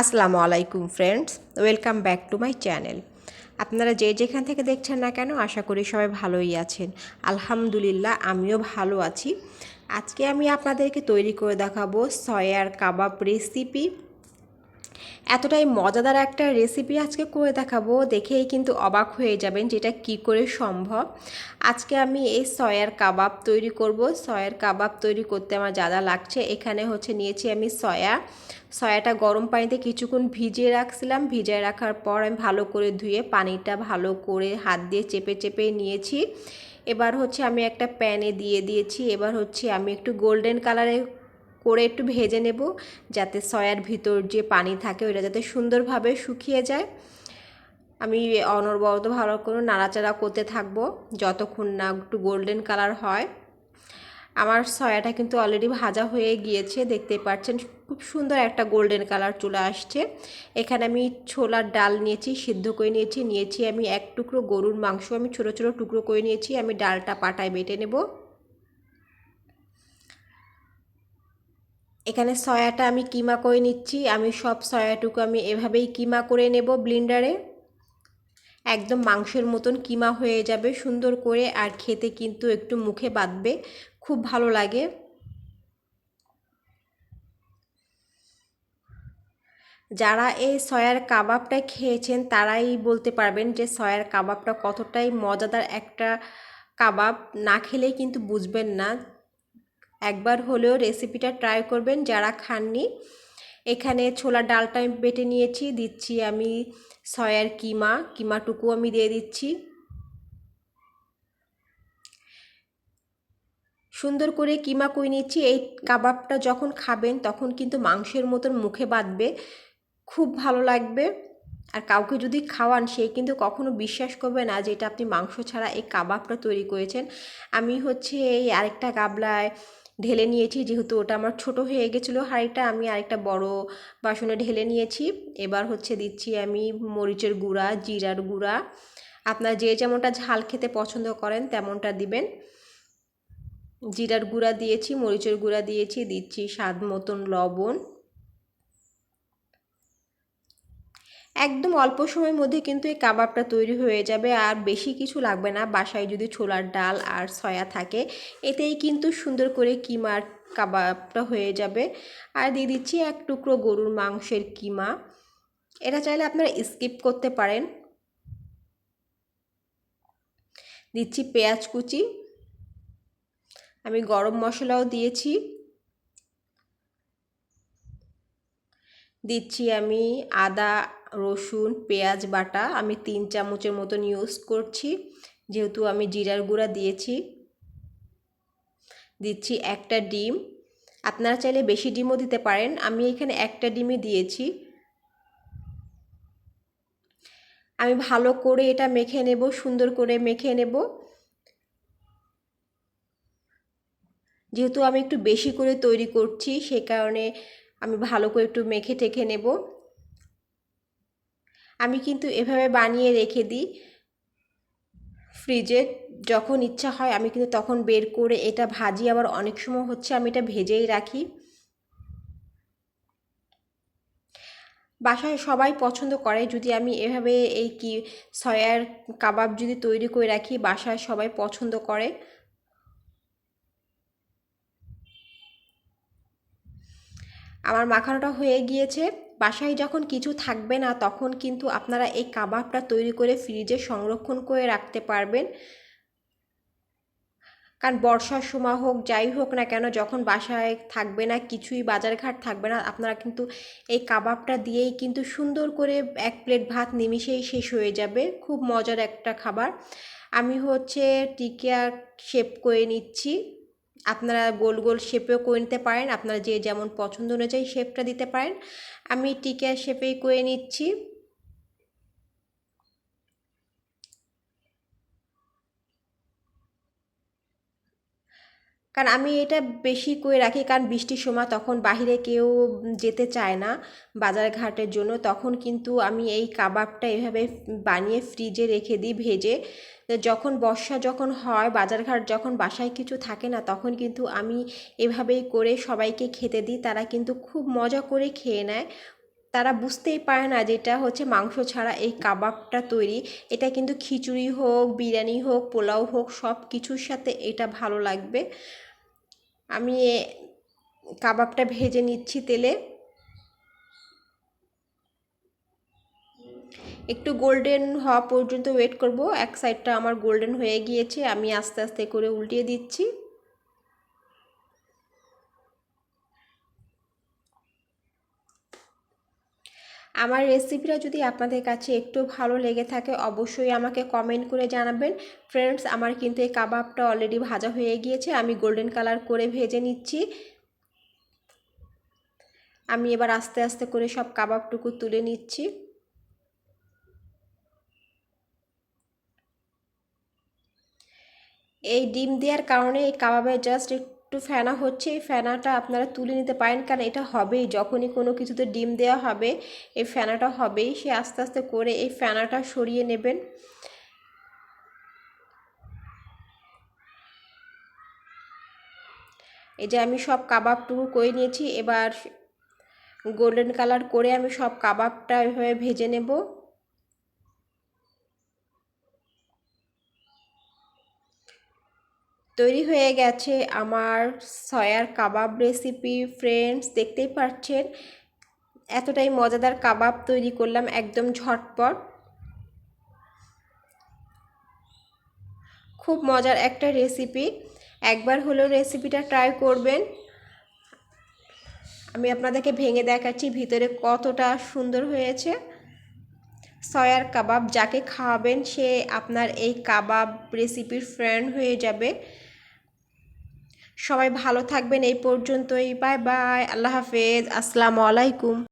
আসসালামু আলাইকুম friends welcome back to my channel আপনারা যে যেখান থেকে দেখছেন না কেন, আশা করি সবাই ভালোই আছেন। আলহামদুলিল্লাহ, আমিও ভালো আছি। আজকে আমি আপনাদেরকে তৈরি করে দেখাবো সয়ার কাবাব রেসিপি এতটাই মজাদার একটা রেসিপি আজকে করে দেখাবো, দেখেই কিন্তু অবাক হয়ে যাবেন যেটা কি করে সম্ভব। আজকে আমি এই সয়ার কাবাব তৈরি করব। সয়ার কাবাব তৈরি করতে আমার যা লাগছে, এখানে হচ্ছে নিয়েছি আমি সয়া। সয়াটা গরম পানিতে কিছুক্ষণ ভিজিয়ে রাখছিলাম। ভিজিয়ে রাখার পর আমি ভালো করে ধুয়ে পানিটা ভালো করে হাত দিয়ে চেপে চেপে নিয়েছি। এবার হচ্ছে আমি একটা প্যানে দিয়ে দিয়েছি। এবার হচ্ছে আমি একটু গোল্ডেন কালারের করে একটু ভেজে নেব যাতে সয়ার ভিতর যে পানি থাকে ওইটা যাতে সুন্দরভাবে শুকিয়ে যায়। আমি অনর্বরত ভালো করে নাড়াচাড়া করতে থাকব যতক্ষণ না একটু গোল্ডেন কালার হয়। আমার সয়াটা কিন্তু অলরেডি ভাজা হয়ে গিয়েছে, দেখতে পাচ্ছেন খুব সুন্দর একটা গোল্ডেন কালার চলে আসছে। এখানে আমি ছোলার ডাল নিয়েছি, সিদ্ধ করে নিয়েছি নিয়েছি আমি এক টুকরো গরুর মাংস, আমি ছোটো ছোটো টুকরো করে নিয়েছি, আমি ডালটা পাটায় বেটে নেব। এখানে সয়াটা আমি কিমা করে নিচ্ছি। আমি সব সয়াটুকু আমি এভাবেই কিমা করে নেব ব্লিন্ডারে। একদম মাংসের মতন কিমা হয়ে যাবে সুন্দর করে আর খেতে কিন্তু একটু মুখে বাঁধবে। খুব ভালো লাগে। যারা এই সয়ার কাবাবটা খেয়েছেন তারাই বলতে পারবেন যে সয়ার কাবাবটা কতটাই মজাদার একটা কাবাব। না খেলেই কিন্তু বুঝবেন না। একবার হলেও রেসিপিটা ট্রাই করবেন। যারা খাননি, এখানে ছোলার ডালটা আমি বেটে নিয়েছি। দিচ্ছি আমি সয়ার কিমা কিমাটুকু আমি দিয়ে দিচ্ছি। সুন্দর করে কিমা করে নিচ্ছি। এই কাবাবটা যখন খাবেন, তখন কিন্তু মাংসের মতন মুখে বাঁধবে। খুব ভালো লাগবে। আর কাউকে যদি খাওয়ান, সে কিন্তু কখনো বিশ্বাস করবে না যে এটা আপনি মাংস ছাড়া এই কাবাবটা তৈরি করেছেন। আমি হচ্ছে এই আরেকটা গাবলায় ঢেলে নিয়েছি। যেহেতু ওটা আমার ছোট হয়ে গেছিল হাঁড়িটা, আমি আরেকটা বড় বাসনে ঢেলে নিয়েছি। এবার হচ্ছে দিচ্ছি আমি মরিচের গুঁড়া, জিরার গুঁড়া। আপনার যে যেমনটা ঝাল খেতে পছন্দ করেন তেমনটা দিবেন। জিরার গুঁড়া দিয়েছি, মরিচের গুঁড়া দিয়েছি, দিচ্ছি স্বাদ মতন লবণ। একদম অল্প সময়ের মধ্যে কিন্তু এই কাবাবটা তৈরি হয়ে যাবে। আর বেশি কিছু লাগবে না। বাসায় যদি ছোলার ডাল আর সয়া থাকে, এতেই কিন্তু সুন্দর করে কিমার কাবাবটা হয়ে যাবে। আর দিয়ে দিচ্ছি এক টুকরো গরুর মাংসের কিমা। এটা চাইলে আপনারা স্কিপ করতে পারেন। দিচ্ছি পেঁয়াজ কুচি। আমি গরম মশলাও দিয়েছি। দিচ্ছি আমি আদা রসুন, পেঁয়াজ, বাটা আমি তিন চামচের মতন ইউজ করছি। যেহেতু আমি জিরার গুঁড়া দিয়েছি, দিচ্ছি একটা ডিম। আপনারা চাইলে বেশি ডিমও দিতে পারেন। আমি এখানে একটা ডিমই দিয়েছি। আমি ভালো করে এটা মেখে নেব, সুন্দর করে মেখে নেব। যেহেতু আমি একটু বেশি করে তৈরি করছি, সে কারণে আমি ভালো করে একটু মেখে টেখে নেব। আমি কিন্তু এভাবে বানিয়ে রেখে দিই ফ্রিজে। যখন ইচ্ছা হয় আমি কিন্তু তখন বের করে এটা ভাজি। আবার অনেক সময় হচ্ছে আমি এটা ভেজেই রাখি। বাসায় সবাই পছন্দ করে। যদি আমি এভাবে এই কি সয়ার কাবাব যদি তৈরি করে রাখি, বাসায় সবাই পছন্দ করে। আমার মাখানোটা হয়ে গিয়েছে। বাসায় যখন কিছু থাকবে না, তখন কিন্তু আপনারা এই কাবাবটা তৈরি করে ফ্রিজে সংরক্ষণ করে রাখতে পারবেন। কারণ বর্ষার সময় হোক, যাই হোক না কেন, যখন বাসায় থাকবে না, কিছুই বাজারঘাট থাকবে না, আপনারা কিন্তু এই কাবাবটা দিয়েই কিন্তু সুন্দর করে এক প্লেট ভাত নিমিশেই শেষ হয়ে যাবে। খুব মজার একটা খাবার। আমি হচ্ছে টিকিয়া শেপ করে নিচ্ছি। আপনারা গোল গোল শেপেও করে নিতে পারেন। আপনারা যে যেমন পছন্দ অনুযায়ী শেপটা দিতে পারেন। আমি টিকা শেপেই করে নিচ্ছি। কারণ আমি এটা বেশি করে রাখি, কারণ বৃষ্টির সময় তখন বাহিরে কেউ যেতে চায় না বাজার ঘাটের জন্য। তখন কিন্তু আমি এই কাবাবটা এভাবে বানিয়ে ফ্রিজে রেখে দিই ভেজে। যখন বর্ষা যখন হয় বাজারঘাট যখন বাসায় কিছু থাকে না, তখন কিন্তু আমি এভাবেই করে সবাইকে খেতে দিই। তারা কিন্তু খুব মজা করে খেয়ে নেয়। তারা বুঝতেই পারে না যে এটা হচ্ছে মাংস ছাড়া এই কাবাবটা তৈরি। এটা কিন্তু খিচুড়ি হোক, বিরিয়ানি হোক, পোলাও হোক সব কিছুর সাথে এটা ভালো লাগবে। আমি কাবাবটা ভেজে নিচ্ছি তেলে। একটু গোল্ডেন হওয়া পর্যন্ত ওয়েট করব। এক সাইডটা আমার গোল্ডেন হয়ে গিয়েছে, আমি আস্তে আস্তে করে উল্টিয়ে দিচ্ছি। আমার রেসিপিটা যদি আপনাদের কাছে একটু ভালো লেগে থাকে, অবশ্যই আমাকে কমেন্ট করে জানাবেন। ফ্রেন্ডস আমার কিন্তু এই কাবাবটা অলরেডি ভাজা হয়ে গিয়েছে, আমি গোল্ডেন কালার করে ভেজে নিচ্ছি। আমি এবার আস্তে আস্তে করে সব কাবাবটুকু তুলে নিচ্ছি। এই ডিম দেওয়ার কারণে এই কাবাবে জাস্ট একটু ফেনা হচ্ছে, এই ফেনাটা আপনারা তুলে নিতে পারেন। কারণ এটা হবেই, যখনই কোনো কিছুতে ডিম দেওয়া হবে, এই ফেনাটা হবেই। সে আস্তে আস্তে করে এই ফেনাটা সরিয়ে নেবেন। এই যে আমি সব কাবাবটুকু করে নিয়েছি, এবার গোল্ডেন কালার করে আমি সব কাবাবটা এভাবে ভেজে নেব। তৈরি হয়ে গেছে আমার সয়ার কাবাব রেসিপি ফ্রেন্ডস দেখতেই পাচ্ছেন। এতটাই মজাদার কাবাব তৈরি করলাম একদম ঝটপট। খুব মজার একটা রেসিপি একবার হলেও রেসিপিটা ট্রাই করবেন। আমি আপনাদেরকে ভেঙে দেখাচ্ছি ভিতরে কতটা সুন্দর হয়েছে। সয়ার কাবাব যাকে খাওয়াবেন সে আপনার এই কাবাব রেসিপির ফ্রেন্ড হয়ে যাবে। সবাই ভালো থাকবেন এই পর্যন্তই বাই বাই আল্লাহ হাফেজ আসসালামু আলাইকুম।